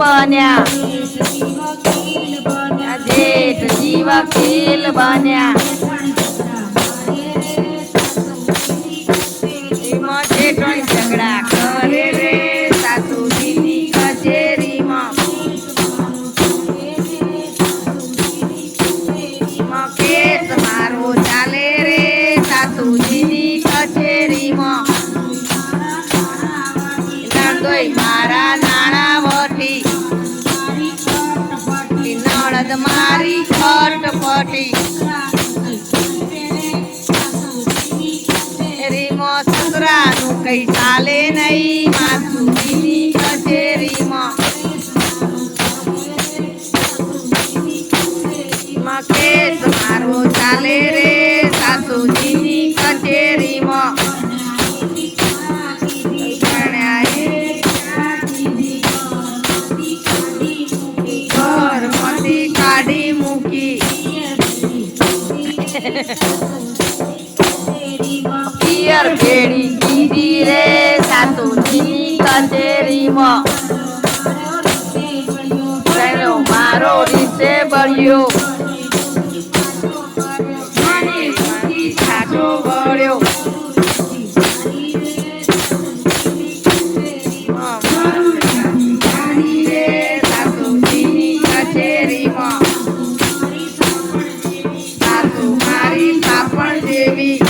બન્યા. જેઠજી વકીલ બન્યા. ઝઘડા કરે રે, સાસુજીની કચેરીમાં. કેસ મારો ચાલે રે, સાસુજીની કચેરીમાં. નણદોય મારા મારી ખટપટી રીમો સસરાનું કઈ ચાલે નહીં માસુજીની કચેરીમાં કે મારો ચાલે રે પિયર ભેડી કીધી રે સાસુજીની કચેરીમાં. મારો રીતે બળ્યો. baby.